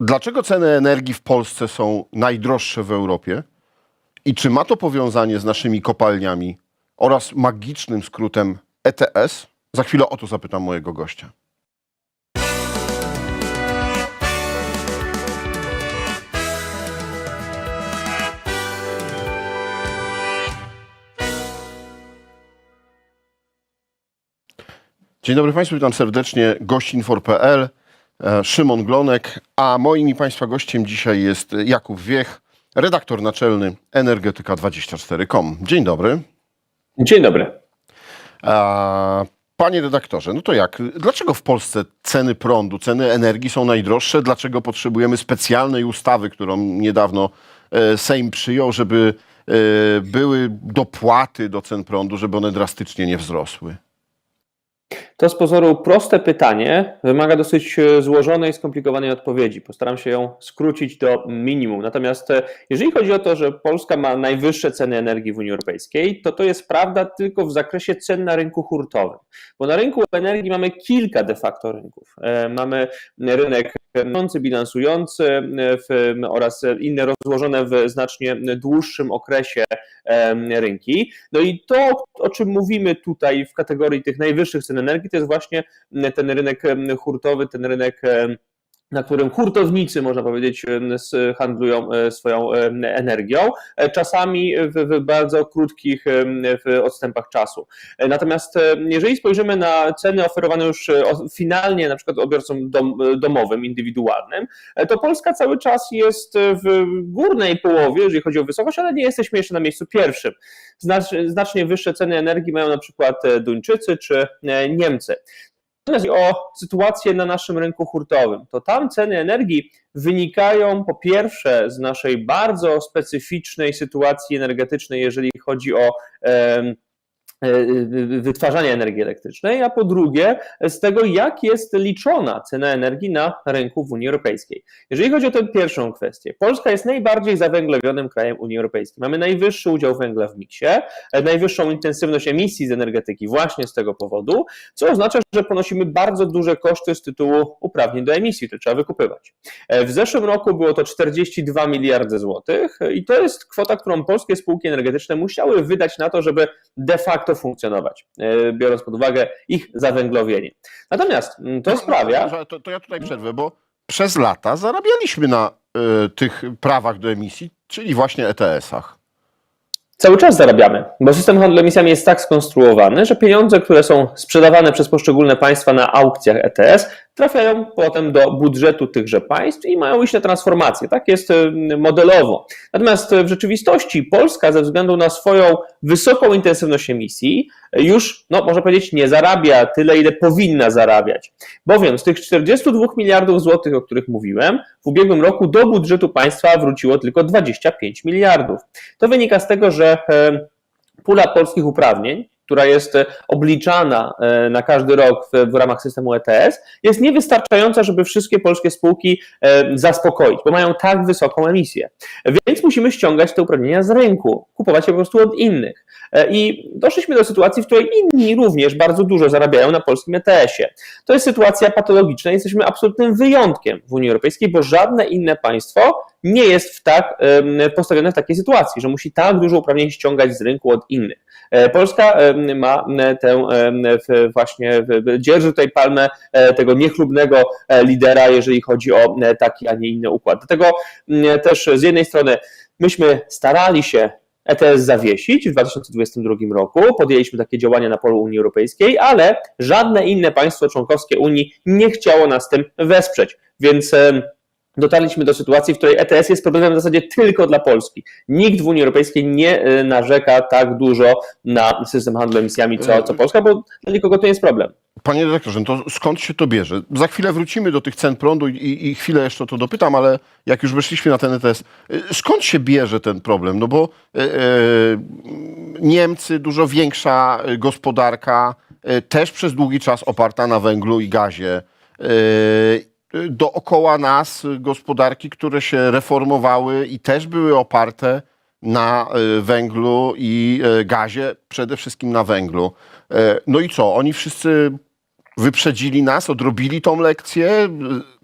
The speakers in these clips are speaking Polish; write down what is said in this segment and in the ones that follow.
Dlaczego ceny energii w Polsce są najdroższe w Europie? I czy ma to powiązanie z naszymi kopalniami oraz magicznym skrótem ETS? Za chwilę o to zapytam mojego gościa. Dzień dobry Państwu, witam serdecznie. Gościnfor.pl, Szymon Glonek, a moim i Państwa gościem dzisiaj jest Jakub Wiech, redaktor naczelny Energetyka24.com. Dzień dobry. Dzień dobry. A, Panie redaktorze, no to jak? Dlaczego w Polsce ceny prądu, ceny energii są najdroższe? Dlaczego potrzebujemy specjalnej ustawy, którą niedawno e, Sejm przyjął, żeby e, były dopłaty do cen prądu, żeby one drastycznie nie wzrosły? To z pozoru proste pytanie wymaga dosyć e, złożonej, skomplikowanej odpowiedzi. Postaram się ją skrócić do minimum. Natomiast e, jeżeli chodzi o to, że Polska ma najwyższe ceny energii w Unii Europejskiej, to to jest prawda tylko w zakresie cen na rynku hurtowym. Bo na rynku energii mamy kilka de facto rynków. E, Mamy rynek bilansujący, e, w, oraz inne rozłożone w znacznie dłuższym okresie rynki. No i to, o czym mówimy tutaj w kategorii tych najwyższych cen energii, to jest właśnie ten rynek hurtowy, ten rynek na którym hurtownicy, można powiedzieć, handlują e, swoją energią, e, czasami w, bardzo krótkich odstępach czasu. E, Natomiast jeżeli spojrzymy na ceny oferowane już finalnie, na przykład odbiorcom dom, domowym, indywidualnym, to Polska cały czas jest w górnej połowie, jeżeli chodzi o wysokość, ale nie jesteśmy jeszcze na miejscu pierwszym. Znacz- Znacznie wyższe ceny energii mają na przykład Duńczycy czy Niemcy. Natomiast o sytuację na naszym rynku hurtowym, to tam ceny energii wynikają po pierwsze z naszej bardzo specyficznej sytuacji energetycznej, jeżeli chodzi o wytwarzanie energii elektrycznej, a po drugie z tego, jak jest liczona cena energii na rynku w Unii Europejskiej. Jeżeli chodzi o tę pierwszą kwestię, Polska jest najbardziej zawęglowionym krajem Unii Europejskiej. Mamy najwyższy udział węgla w miksie, e, najwyższą intensywność emisji z energetyki właśnie z tego powodu, co oznacza, że ponosimy bardzo duże koszty z tytułu uprawnień do emisji, które trzeba wykupywać. E, W zeszłym roku było to 42 miliardy złotych e, i to jest kwota, którą polskie spółki energetyczne musiały wydać na to, żeby de facto funkcjonować, e, biorąc pod uwagę ich zawęglowienie. Natomiast mm, to sprawia, To, to, to ja tutaj przerwę, bo przez lata zarabialiśmy na y, tych prawach do emisji, czyli właśnie ETS-ach. Cały czas zarabiamy, bo system handlu emisjami jest tak skonstruowany, że pieniądze, które są sprzedawane przez poszczególne państwa na aukcjach ETS, trafiają potem do budżetu tychże państw i mają iść na transformację. Tak jest y, modelowo. Natomiast w rzeczywistości Polska ze względu na swoją wysoką intensywność emisji już, no, można powiedzieć, nie zarabia tyle, ile powinna zarabiać. Bowiem z tych 42 miliardów złotych, o których mówiłem, w ubiegłym roku do budżetu państwa wróciło tylko 25 miliardów. To wynika z tego, że e, pula polskich uprawnień, która jest e, obliczana e, na każdy rok w, w ramach systemu ETS, jest niewystarczająca, żeby wszystkie polskie spółki e, zaspokoić, bo mają tak wysoką emisję. Więc musimy ściągać te uprawnienia z rynku, kupować je po prostu od innych. I doszliśmy do sytuacji, w której inni również bardzo dużo zarabiają na polskim ETS-ie. To jest sytuacja patologiczna. Jesteśmy absolutnym wyjątkiem w Unii Europejskiej, bo żadne inne państwo nie jest w tak, postawione w takiej sytuacji, że musi tak dużo uprawnień ściągać z rynku od innych. E, Polska em, ma m, tę właśnie, dzierży tutaj palmę e, tego niechlubnego e, lidera, jeżeli chodzi o e, taki, a nie inny układ. Dlatego też z jednej strony myśmy starali się ETS zawiesić w 2022 roku. Podjęliśmy takie działania na polu Unii Europejskiej, ale żadne inne państwo członkowskie Unii nie chciało nas tym wesprzeć. Więc dotarliśmy do sytuacji, w której ETS jest problemem w zasadzie tylko dla Polski. Nikt w Unii Europejskiej nie e, narzeka tak dużo na system handlu emisjami, co, co Polska, bo dla nikogo to nie jest problem. Panie redaktorze, no to skąd się to bierze? Za chwilę wrócimy do tych cen prądu i, i chwilę jeszcze to dopytam, ale jak już weszliśmy na ten ETS, y, skąd się bierze ten problem? No bo e, e, Niemcy, dużo większa y, gospodarka, e, też przez długi czas oparta na węglu i gazie. E, y, dookoła nas y, gospodarki, które się reformowały i też były oparte na y, węglu i y, gazie, przede wszystkim na węglu. No i co? Oni wszyscy wyprzedzili nas, odrobili tą lekcję, y,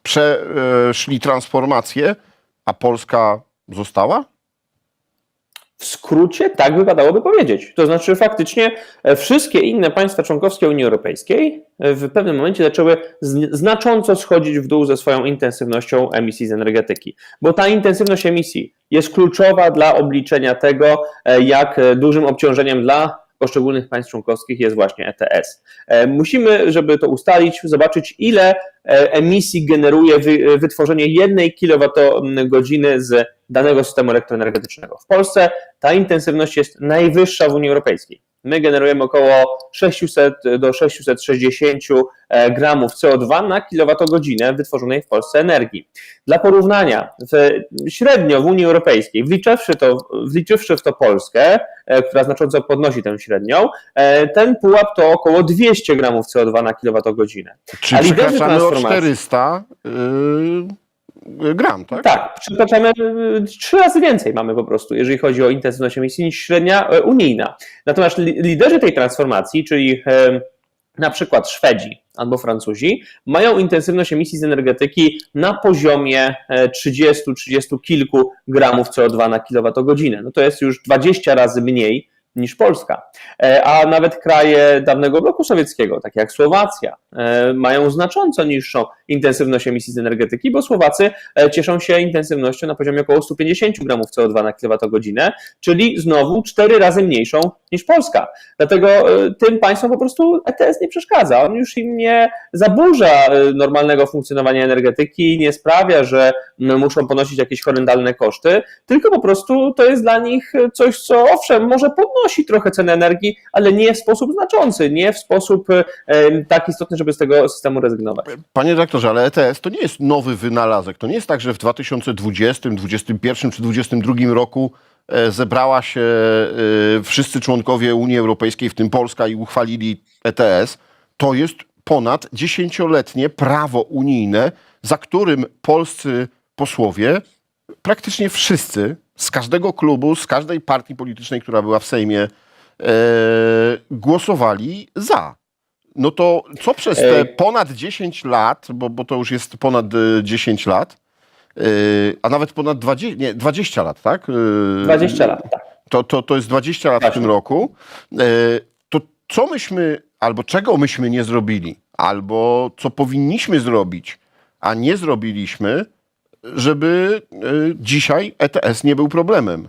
przeszli transformację, a Polska została? W skrócie tak wypadałoby powiedzieć. To znaczy, faktycznie e, wszystkie inne państwa członkowskie Unii Europejskiej e, w pewnym momencie zaczęły zn- znacząco schodzić w dół ze swoją intensywnością emisji z energetyki, bo ta intensywność emisji jest kluczowa dla obliczenia tego, e, jak dużym obciążeniem dla poszczególnych państw członkowskich jest właśnie ETS. Musimy, żeby to ustalić, zobaczyć, ile emisji generuje wy- wytworzenie jednej kilowatogodziny z danego systemu elektroenergetycznego. W Polsce ta intensywność jest najwyższa w Unii Europejskiej. My generujemy około 600 do 660 e, gramów CO2 na kilowatogodzinę wytworzonej w Polsce energii. Dla porównania, w, średnio w Unii Europejskiej, wliczywszy, to, wliczywszy w to Polskę, e, która znacząco podnosi tę średnią, e, ten pułap to około 200 gramów CO2 na kilowatogodzinę. Czy A liderzy przekraczamy o transformacji- 400 y, gram, tak? Tak, przekraczamy y, trzy razy więcej mamy po prostu, jeżeli chodzi o intensywność emisji niż średnia e, unijna. Natomiast li- liderzy tej transformacji, czyli e, na przykład Szwedzi albo Francuzi, mają intensywność emisji z energetyki na poziomie e, 30-30 kilku gramów CO2 na kilowatogodzinę. No to jest już 20 razy mniej niż Polska. E, A nawet kraje dawnego bloku sowieckiego, takie jak Słowacja, e, mają znacząco niższą intensywność emisji z energetyki, bo Słowacy e, cieszą się intensywnością na poziomie około 150 gramów CO2 na kilowatogodzinę, czyli znowu cztery razy mniejszą niż Polska. Dlatego e, tym państwom po prostu ETS nie przeszkadza. On już im nie zaburza e, normalnego funkcjonowania energetyki, nie sprawia, że muszą ponosić jakieś horrendalne koszty, tylko po prostu to jest dla nich coś, co owszem, może podnosi trochę cenę energii, ale nie w sposób znaczący, nie w sposób tak istotny, żeby z tego systemu rezygnować. Panie dyrektorze, ale ETS to nie jest nowy wynalazek. To nie jest tak, że w 2020, 2021 czy 2022 roku e, zebrała się e, wszyscy członkowie Unii Europejskiej, w tym Polska, i uchwalili ETS. To jest ponad dziesięcioletnie prawo unijne, za którym polscy posłowie, praktycznie wszyscy, z każdego klubu, z każdej partii politycznej, która była w Sejmie, e, głosowali za. No to co przez te ponad 10 lat, bo, bo to już jest ponad e, 10 lat, e, a nawet ponad 20, nie, 20 lat, tak? E, 20 lat, tak. To, to, to jest 20 lat w Właśnie. tym roku. To co myśmy, albo czego myśmy nie zrobili, albo co powinniśmy zrobić, a nie zrobiliśmy, żeby dzisiaj ETS nie był problemem?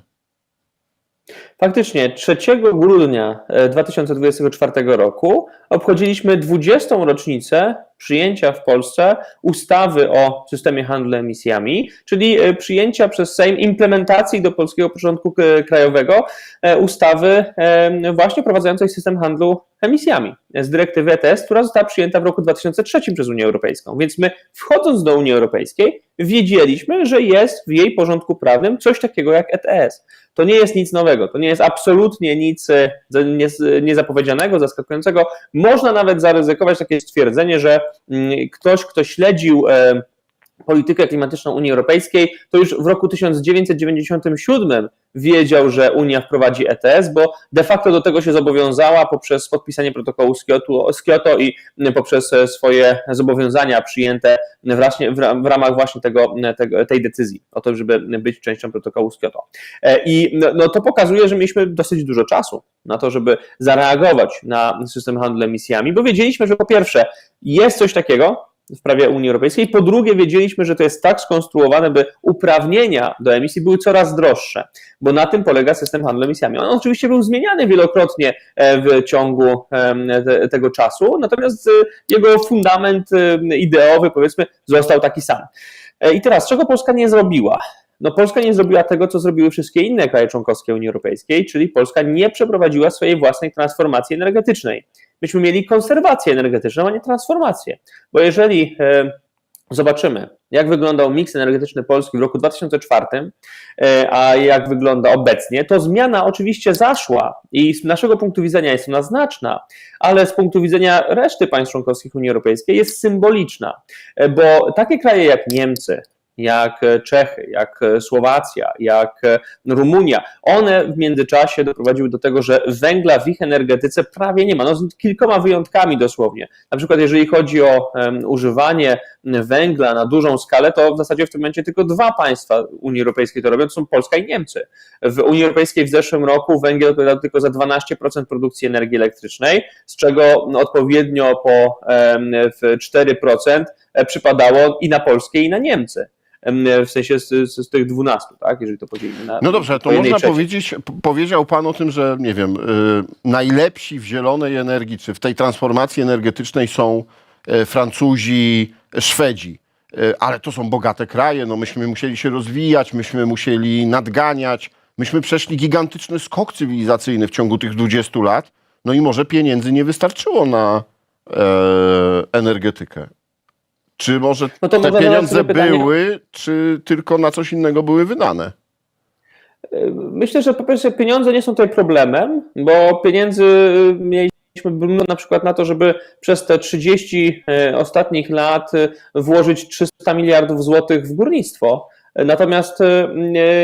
Faktycznie 3 grudnia e, 2024 roku obchodziliśmy 20. rocznicę przyjęcia w Polsce ustawy o systemie handlu emisjami, czyli e, przyjęcia przez Sejm implementacji do polskiego porządku e, krajowego e, ustawy e, właśnie wprowadzającej system handlu emisjami z dyrektywy ETS, która została przyjęta w roku 2003 przez Unię Europejską. Więc my wchodząc do Unii Europejskiej wiedzieliśmy, że jest w jej porządku prawnym coś takiego jak ETS. To nie jest nic nowego, to nie jest absolutnie nic e, nie- niezapowiedzianego, zaskakującego. Można nawet zaryzykować takie stwierdzenie, że mm, ktoś, kto śledził politykę klimatyczną Unii Europejskiej, to już w roku 1997 wiedział, że Unia wprowadzi ETS, bo de facto do tego się zobowiązała poprzez podpisanie protokołu z Kyoto, z Kyoto i poprzez e, swoje zobowiązania przyjęte właśnie w, ram- w ramach właśnie tego, tego, tej decyzji o to, żeby być częścią protokołu z Kyoto. E, I no, no to pokazuje, że mieliśmy dosyć dużo czasu na to, żeby zareagować na system handlu emisjami, bo wiedzieliśmy, że po pierwsze jest coś takiego, w prawie Unii Europejskiej. Po drugie, wiedzieliśmy, że to jest tak skonstruowane, by uprawnienia do emisji były coraz droższe, bo na tym polega system handlu emisjami. On oczywiście był zmieniany wielokrotnie e, w ciągu tego czasu, natomiast e, jego fundament e, ideowy, powiedzmy, został taki sam. I teraz, czego Polska nie zrobiła? No Polska nie zrobiła tego, co zrobiły wszystkie inne kraje członkowskie Unii Europejskiej, czyli Polska nie przeprowadziła swojej własnej transformacji energetycznej. Myśmy mieli konserwację energetyczną, a nie transformację. Bo jeżeli e, zobaczymy, jak wyglądał miks energetyczny Polski w roku 2004, e, a jak wygląda obecnie, to zmiana oczywiście zaszła i z naszego punktu widzenia jest ona znaczna, ale z punktu widzenia reszty państw członkowskich Unii Europejskiej jest symboliczna, e, bo takie kraje jak Niemcy, jak Czechy, jak Słowacja, jak Rumunia, one w międzyczasie doprowadziły do tego, że węgla w ich energetyce prawie nie ma, no z kilkoma wyjątkami dosłownie. Na przykład jeżeli chodzi o używanie węgla na dużą skalę, to w zasadzie w tym momencie tylko dwa państwa Unii Europejskiej to robią, to są Polska i Niemcy. W Unii Europejskiej w zeszłym roku węgiel odpowiadał tylko za 12% produkcji energii elektrycznej, z czego odpowiednio po um, 4% przypadało i na Polskie, i na Niemcy w sensie z, z, z, tych 12, tak? Jeżeli to podzielimy na. No dobrze, to można trzeciej. powiedzieć, powiedział Pan o tym, że nie wiem, y, najlepsi w zielonej energii, czy w tej transformacji energetycznej są y, Francuzi, Szwedzi. Y, ale to są bogate kraje, no myśmy musieli się rozwijać, myśmy musieli nadganiać, myśmy przeszli gigantyczny skok cywilizacyjny w ciągu tych 20 lat, no i może pieniędzy nie wystarczyło na e, energetykę. Czy może no to te może pieniądze pytanie- były, czy tylko na coś innego były wydane? Myślę, że po pierwsze pieniądze nie są tutaj problemem, bo pieniędzy mieliśmy na przykład na to, żeby przez te 30 ostatnich lat e, włożyć 300 miliardów złotych w górnictwo. Natomiast e,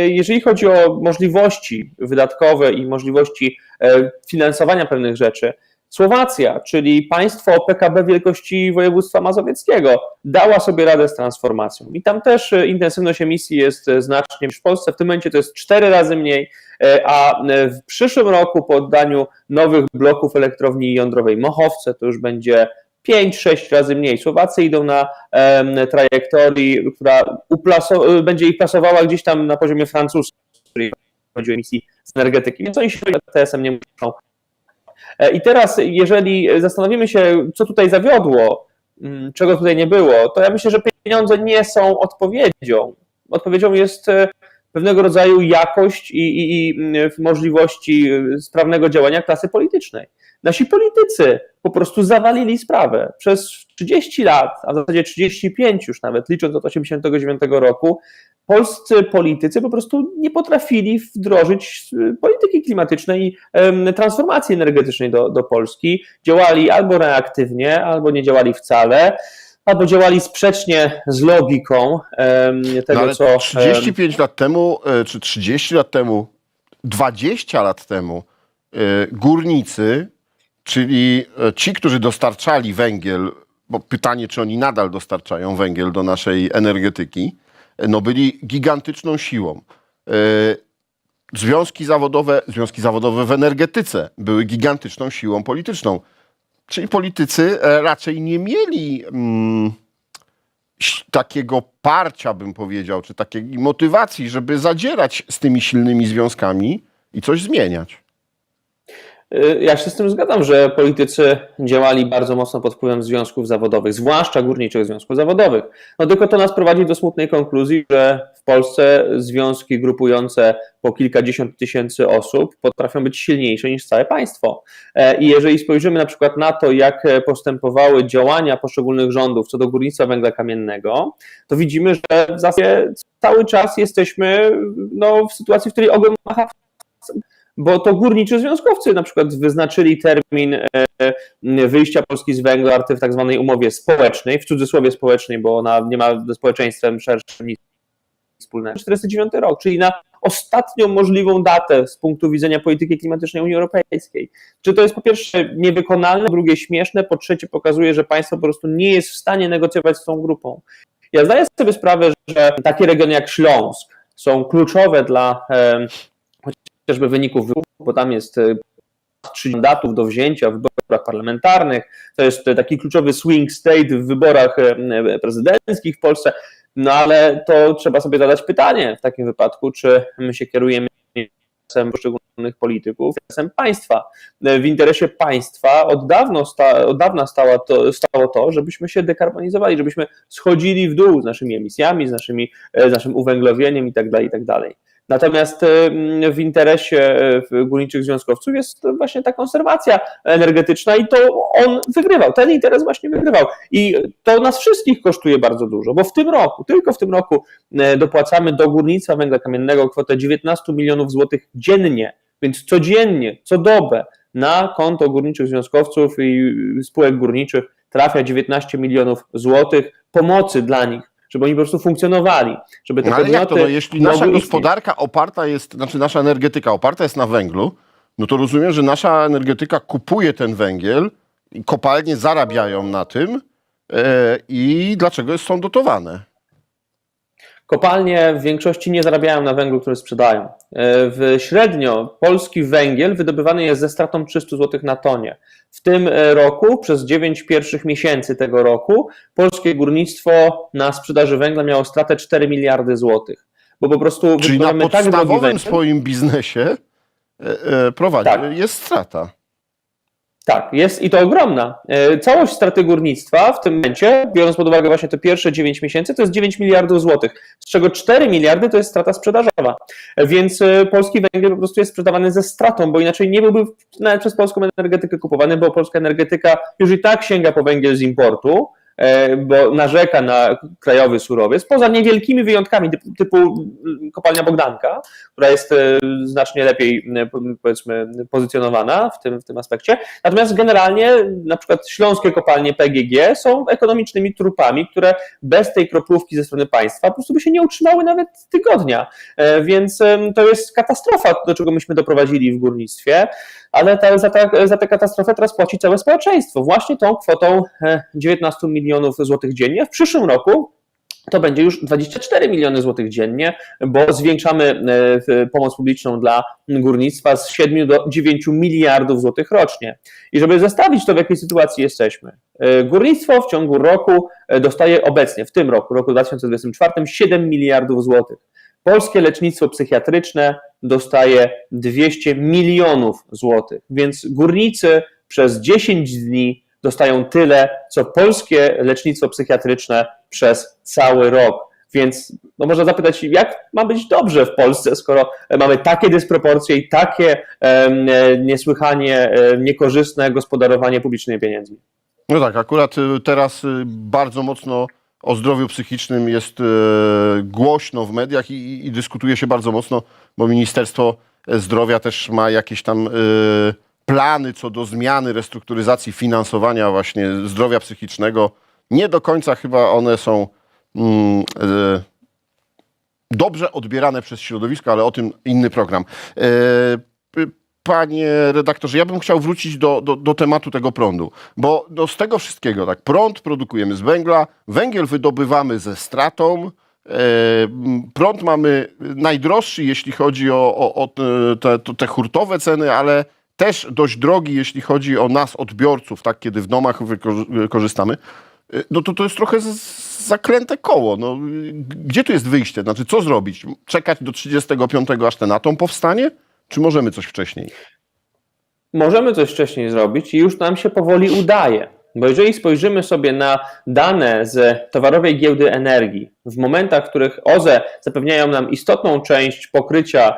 jeżeli chodzi o możliwości wydatkowe i możliwości e, finansowania pewnych rzeczy, Słowacja, czyli państwo PKB wielkości województwa mazowieckiego, dała sobie radę z transformacją. I tam też intensywność emisji jest znacznie niż w Polsce. W tym momencie to jest cztery razy mniej, a w przyszłym roku po oddaniu nowych bloków elektrowni jądrowej Mochowce to już będzie 5-6 razy mniej. Słowacy idą na um, trajektorii, która uplaso- będzie ich plasowała gdzieś tam na poziomie francuskim, jeżeli chodzi o emisji z energetyki, więc oni się TSM nie muszą i teraz, jeżeli zastanowimy się, co tutaj zawiodło, czego tutaj nie było, to ja myślę, że pieniądze nie są odpowiedzią. Odpowiedzią jest pewnego rodzaju jakość i, i, i możliwości sprawnego działania klasy politycznej. Nasi politycy po prostu zawalili sprawę. Przez 30 lat, a w zasadzie 35 już nawet, licząc od 1989 roku, polscy politycy po prostu nie potrafili wdrożyć polityki klimatycznej i transformacji energetycznej do, do Polski. Działali albo reaktywnie, albo nie działali wcale. Albo działali sprzecznie z logiką tego, no ale co. 35 lat temu, e, czy 30 lat temu, 20 lat temu, e, górnicy, czyli e, ci, którzy dostarczali węgiel, bo pytanie, czy oni nadal dostarczają węgiel do naszej energetyki, no byli gigantyczną siłą. Związki zawodowe, związki zawodowe w energetyce były gigantyczną siłą polityczną. Czyli politycy raczej nie mieli mm, takiego parcia, bym powiedział, czy takiej motywacji, żeby zadzierać z tymi silnymi związkami i coś zmieniać. Ja się z tym zgadzam, że politycy działali bardzo mocno pod wpływem związków zawodowych, zwłaszcza górniczych związków zawodowych. No tylko to nas prowadzi do smutnej konkluzji, że w Polsce związki grupujące po kilkadziesiąt tysięcy osób potrafią być silniejsze niż całe państwo. I jeżeli spojrzymy na przykład na to, jak postępowały działania poszczególnych rządów co do górnictwa węgla kamiennego, to widzimy, że w zasadzie cały czas jesteśmy no, w sytuacji, w której ogon macha bo to górniczy związkowcy na przykład wyznaczyli termin wyjścia Polski z węgla w tak zwanej umowie społecznej, w cudzysłowie społecznej, bo ona nie ma ze społeczeństwem szerszym nic wspólnego. 49 rok, czyli na ostatnią możliwą datę z punktu widzenia polityki klimatycznej Unii Europejskiej. Czy to jest po pierwsze niewykonalne, po drugie śmieszne, po trzecie pokazuje, że państwo po prostu nie jest w stanie negocjować z tą grupą. Ja zdaję sobie sprawę, że takie regiony jak Śląsk są kluczowe dla chociażby wyników wyborów, bo tam jest trzy mandatów do wzięcia w wyborach parlamentarnych. To jest taki kluczowy swing state w wyborach prezydenckich w Polsce. No ale to trzeba sobie zadać pytanie w takim wypadku, czy my się kierujemy interesem poszczególnych polityków, interesem państwa. W interesie państwa od, dawno sta, od dawna stało to, stało to, żebyśmy się dekarbonizowali, żebyśmy schodzili w dół z naszymi emisjami, z, naszymi, z naszym uwęglowieniem itd., itd. Natomiast w interesie górniczych związkowców jest właśnie ta konserwacja energetyczna i to on wygrywał, ten interes właśnie wygrywał. I to nas wszystkich kosztuje bardzo dużo, bo w tym roku, tylko w tym roku dopłacamy do górnictwa węgla kamiennego kwotę 19 milionów złotych dziennie, więc codziennie, co dobę na konto górniczych związkowców i spółek górniczych trafia 19 milionów złotych pomocy dla nich żeby oni po prostu funkcjonowali, żeby te No ale jak to, no, jeśli nasza mogły istnieć. gospodarka oparta jest, znaczy nasza energetyka oparta jest na węglu, no to rozumiem, że nasza energetyka kupuje ten węgiel, i kopalnie zarabiają na tym e, i dlaczego są dotowane? Kopalnie w większości nie zarabiają na węglu, który sprzedają. E, W średnio polski węgiel wydobywany jest ze stratą 300 zł na tonie. W tym e, roku, przez 9 pierwszych miesięcy tego roku, polskie górnictwo na sprzedaży węgla miało stratę 4 miliardy złotych. Bo po prostu Czyli na tak podstawowym węgiel. swoim biznesie e, prowadzi, Tak. jest strata. Tak, jest i to ogromna. E, Całość straty górnictwa w tym momencie, biorąc pod uwagę właśnie te pierwsze 9 miesięcy, to jest 9 miliardów złotych, z czego 4 miliardy to jest strata sprzedażowa. E, Więc e, polski węgiel po prostu jest sprzedawany ze stratą, bo inaczej nie byłby przez polską energetykę kupowany, bo polska energetyka już i tak sięga po węgiel z importu, bo narzeka na krajowy surowiec, poza niewielkimi wyjątkami typu, mm, kopalnia Bogdanka, która jest e, znacznie lepiej e, powiedzmy pozycjonowana w tym, w tym aspekcie. Natomiast generalnie na przykład śląskie kopalnie PGG są ekonomicznymi trupami, które bez tej kroplówki ze strony państwa po prostu by się nie utrzymały nawet tygodnia. E, Więc to jest katastrofa, do czego myśmy doprowadzili w górnictwie, ale ta, za, ta, za tę katastrofę teraz płaci całe społeczeństwo właśnie tą kwotą e, 19 milionów złotych dziennie. W przyszłym roku to będzie już 24 miliony złotych dziennie, bo zwiększamy e, pomoc publiczną dla górnictwa z 7 do 9 miliardów złotych rocznie. I żeby zestawić to, w jakiej sytuacji jesteśmy. e, Górnictwo w ciągu roku e, dostaje obecnie, w tym roku, roku 2024, 7 miliardów złotych. Polskie lecznictwo psychiatryczne dostaje 200 milionów złotych, więc górnicy przez 10 dni dostają tyle, co polskie lecznictwo psychiatryczne przez cały rok. Więc no można zapytać, jak ma być dobrze w Polsce, skoro mamy takie dysproporcje i takie e, niesłychanie e, niekorzystne gospodarowanie publicznymi pieniędzmi. No tak, akurat y, teraz bardzo mocno o zdrowiu psychicznym jest y, głośno w mediach i, i- dyskutuje się bardzo mocno, bo Ministerstwo Zdrowia też ma jakieś tam y, plany co do zmiany, restrukturyzacji finansowania właśnie zdrowia psychicznego. Nie do końca chyba one są mm, y, dobrze odbierane przez środowisko, ale o tym inny program. Panie redaktorze, ja bym chciał wrócić do, do, do tematu tego prądu, bo no, z tego wszystkiego, tak, prąd produkujemy z węgla, węgiel wydobywamy ze stratą, e, prąd mamy najdroższy, jeśli chodzi o, o, o te, te, hurtowe ceny, ale też dość drogi, jeśli chodzi o nas, odbiorców, tak, kiedy w domach wyko- korzystamy. E, No to to jest trochę zaklęte koło. No, gdzie tu jest wyjście? Znaczy, co zrobić? Czekać do 35, aż ten atom powstanie? Czy możemy coś wcześniej? Możemy coś wcześniej zrobić i już nam się powoli udaje. Bo jeżeli spojrzymy sobie na dane z towarowej giełdy energii, w momentach, w których OZE zapewniają nam istotną część pokrycia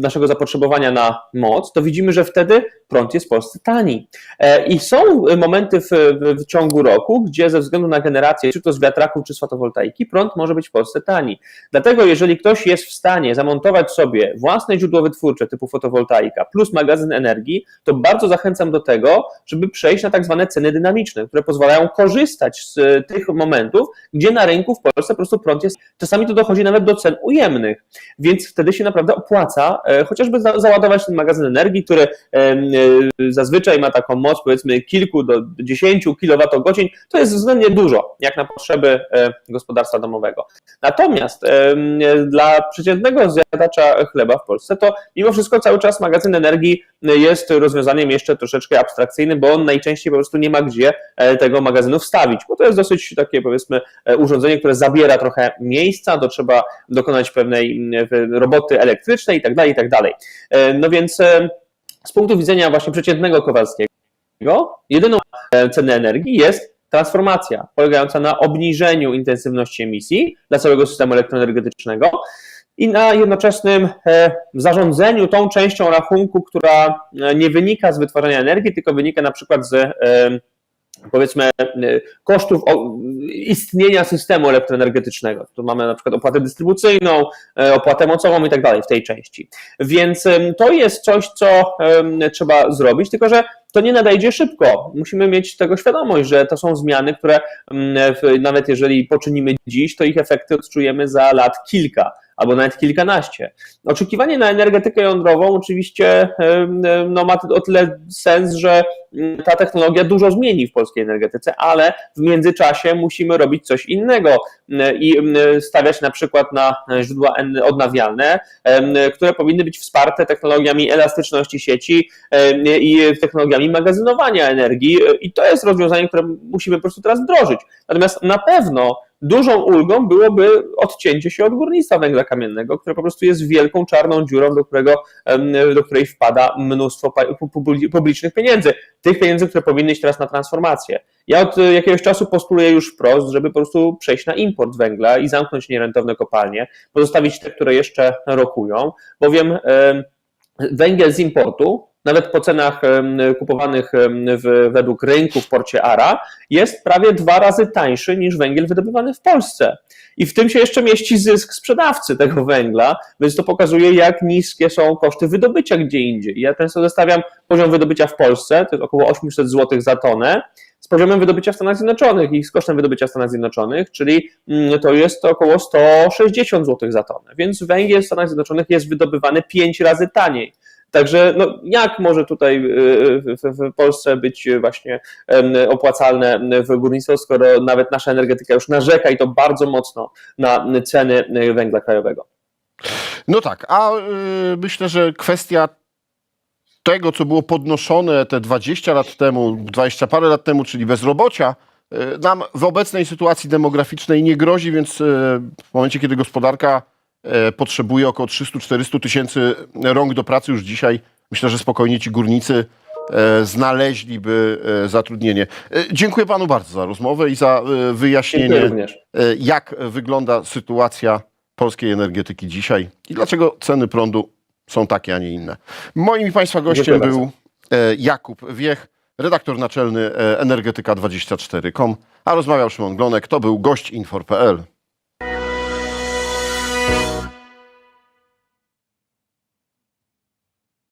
naszego zapotrzebowania na moc, to widzimy, że wtedy prąd jest w Polsce tani. E, I są momenty w, w, w ciągu roku, gdzie ze względu na generację, czy to z wiatraków, czy z fotowoltaiki, prąd może być w Polsce tani. Dlatego, jeżeli ktoś jest w stanie zamontować sobie własne źródło wytwórcze typu fotowoltaika plus magazyn energii, to bardzo zachęcam do tego, żeby przejść na tak zwane ceny dynamiczne, które pozwalają korzystać z e, tych momentów, gdzie na rynku w Polsce po prostu prąd jest. Czasami to dochodzi nawet do cen ujemnych, więc wtedy się naprawdę opłaca e, chociażby za, załadować ten magazyn energii, który e, zazwyczaj ma taką moc powiedzmy kilku do 10 kWh, to jest względnie dużo, jak na potrzeby e, gospodarstwa domowego. Natomiast dla przeciętnego zjadacza chleba w Polsce to mimo wszystko cały czas magazyn energii jest rozwiązaniem jeszcze troszeczkę abstrakcyjnym, bo on najczęściej po prostu nie ma gdzie tego magazynu wstawić, bo to jest dosyć takie powiedzmy urządzenie, które zabiera trochę miejsca, to trzeba dokonać pewnej m, roboty elektrycznej i tak dalej, i tak dalej. E, No więc e, z punktu widzenia właśnie przeciętnego Kowalskiego, jedyną e, cenę energii jest transformacja polegająca na obniżeniu intensywności emisji dla całego systemu elektroenergetycznego i na jednoczesnym zarządzaniu tą częścią rachunku, która nie wynika z wytwarzania energii, tylko wynika na przykład z powiedzmy e, kosztów istnienia systemu elektroenergetycznego. Tu mamy na przykład opłatę dystrybucyjną, e, opłatę mocową i tak dalej w tej części. Więc to jest coś, co trzeba zrobić, tylko że to nie nadejdzie szybko. Musimy mieć tego świadomość, że to są zmiany, które nawet jeżeli poczynimy dziś, to ich efekty odczujemy za lat kilka albo nawet kilkanaście. Oczekiwanie na energetykę jądrową oczywiście no, ma o tyle sens, że mm, ta technologia dużo zmieni w polskiej energetyce, ale w międzyczasie musimy robić coś innego mm, i mm, stawiać na przykład na źródła odnawialne, które powinny być wsparte technologiami elastyczności sieci i technologiami magazynowania energii i to jest rozwiązanie, które musimy po prostu teraz wdrożyć. Natomiast na pewno dużą ulgą byłoby odcięcie się od górnictwa węgla kamiennego, które po prostu jest wielką czarną dziurą, do, którego, do której wpada mnóstwo publicznych pieniędzy. Tych pieniędzy, które powinny iść teraz na transformację. Ja od jakiegoś czasu postuluję już wprost, żeby po prostu przejść na import węgla i zamknąć nierentowne kopalnie, pozostawić te, które jeszcze rokują, bowiem em, węgiel z importu, nawet po cenach kupowanych w, według rynku w porcie ARA, jest prawie dwa razy tańszy niż węgiel wydobywany w Polsce. I w tym się jeszcze mieści zysk sprzedawcy tego węgla, więc to pokazuje, jak niskie są koszty wydobycia gdzie indziej. Ja często zestawiam poziom wydobycia w Polsce, to jest około 800 zł za tonę, z poziomem wydobycia w Stanach Zjednoczonych i z kosztem wydobycia w Stanach Zjednoczonych, czyli mm, to jest około 160 zł za tonę. Więc węgiel w Stanach Zjednoczonych jest wydobywany 5 razy taniej. Także no, jak może tutaj y, w, Polsce być właśnie em, opłacalne w górnictwo, skoro nawet nasza energetyka już narzeka i to bardzo mocno na ceny węgla krajowego. No tak, a y, myślę, że kwestia tego, co było podnoszone te 20 lat temu, 20 parę lat temu, czyli bezrobocia, y, nam w obecnej sytuacji demograficznej nie grozi, więc y, w momencie, kiedy gospodarka y, potrzebuje około 300-400 tysięcy rąk do pracy już dzisiaj, myślę, że spokojnie ci górnicy y, znaleźliby y, zatrudnienie. Dziękuję panu bardzo za rozmowę i za wyjaśnienie e, jak wygląda sytuacja polskiej energetyki dzisiaj i dlaczego ceny prądu są takie, a nie inne. Moim i Państwa gościem był e, Jakub Wiech, redaktor naczelny e, Energetyka24.com, a rozmawiał Szymon Glonek, to był gość Infor.pl.